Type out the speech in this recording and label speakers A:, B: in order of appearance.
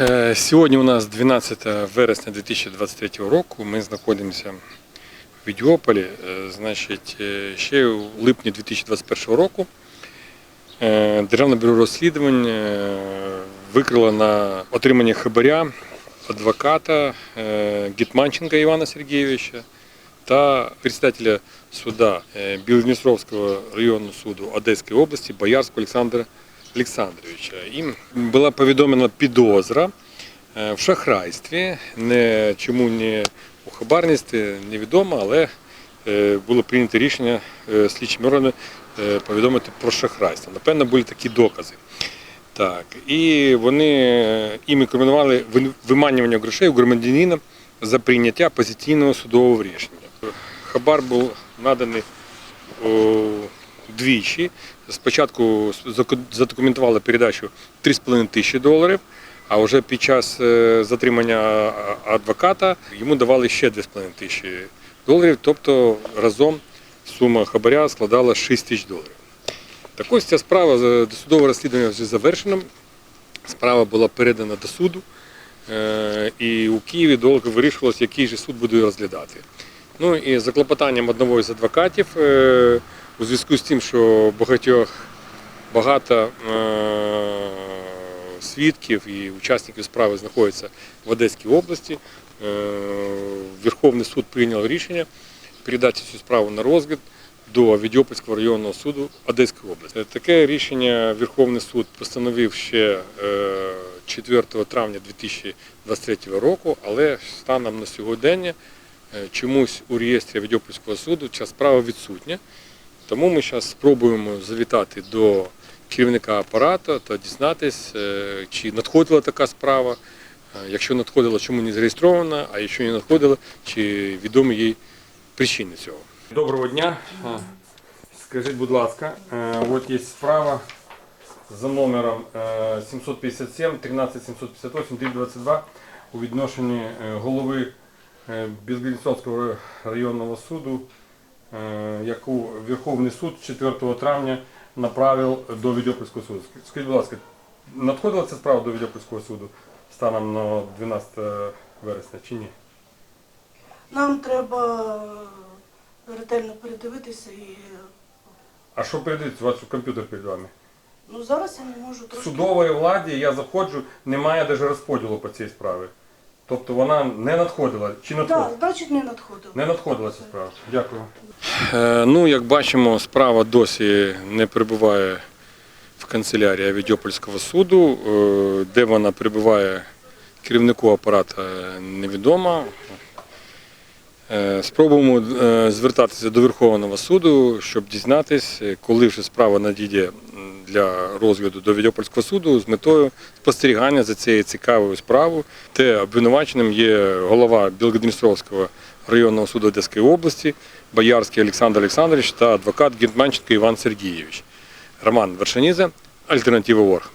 A: Е, Сьогодні у нас 12 вересня 2023 року. Ми знаходимося в Відьополі. Е, Значить, е, ще у липні 2021 року Державне бюро розслідувань викрило на отримання хабаря адвоката Гетманченка Івана Сергійовича та председателя суда Білодністровського районного суду Одеської області Боярського Олександра Олександровича. Їм була повідомлена підозра е, в шахрайстві, не чому не у хабарництві, невідомо, але е, було прийнято рішення е, слідчими органами повідомити про шахрайство. Напевно, були такі докази. Так, і вони їм вин- виманювання грошей у громадянина за прийняття позиційного судового рішення. Хабар був наданий двічі. Спочатку задокументували передачу 3,5 тисячі доларів, а вже під час е, затримання адвоката йому давали ще 2,5 тисячі доларів, тобто разом сума хабаря складала 6 тисяч доларів. Так ось ця справа е, досудове розслідування вже завершено. Справа була передана до суду, е, і у Києві довго вирішувалося, який же суд буде розглядати. Ну і за клопотанням одного із адвокатів, у зв'язку з тим, що багатьох багато е, свідків і учасників справи знаходяться в Одеській області, е, Верховний суд прийняв рішення передати цю справу на розгляд до Відьопольського районного суду Одеської області. Е, Таке рішення Верховний суд постановив ще е, 4 травня 2023 року, але станом на сьогодення е, чомусь у реєстрі Відьопольського суду ця справа відсутня. Тому ми зараз спробуємо завітати до керівника апарату та дізнатись, е, чи надходила така справа. Е, Якщо надходила, чому не зареєстрована, а якщо не надходила, чи відомі їй причини цього. Доброго дня. Е, Скажіть, будь ласка, от є справа за номером е, 757 13 758 22 у відношенні голови е, районного суду, яку Верховний суд 4 травня направив до Відьопольського суду. Скажіть, будь ласка, надходила ця справа до Відьопольського суду станом на 12 вересня чи ні?
B: Нам треба ретельно передивитися і
A: А що передається? У вас комп'ютер перед вами?
B: ну зараз я не можу
A: В
B: трошки.
A: судовій владі я заходжу, немає навіть розподілу по цій справі. Тобто вона не надходила чи надходила?
B: Так, значить не надходило.
A: Не надходила ця справа. Дякую. Е, ну, як бачимо, справа досі не перебуває в канцелярії Відьопольського суду. Е, де вона перебуває керівнику апарату е, невідомо. Е, Спробуємо е, звертатися до Верховного суду, щоб дізнатись, е, коли вже справа надійде для розгляду до Відьопольського суду з метою спостерігання за цією цікавою справою. Те обвинуваченим є голова Білгодністровського районного суду Одеської області, Боярський Олександр Олександрович та адвокат Гетманченко Іван Сергійович. Роман Вершиніза, Альтернатива Орг.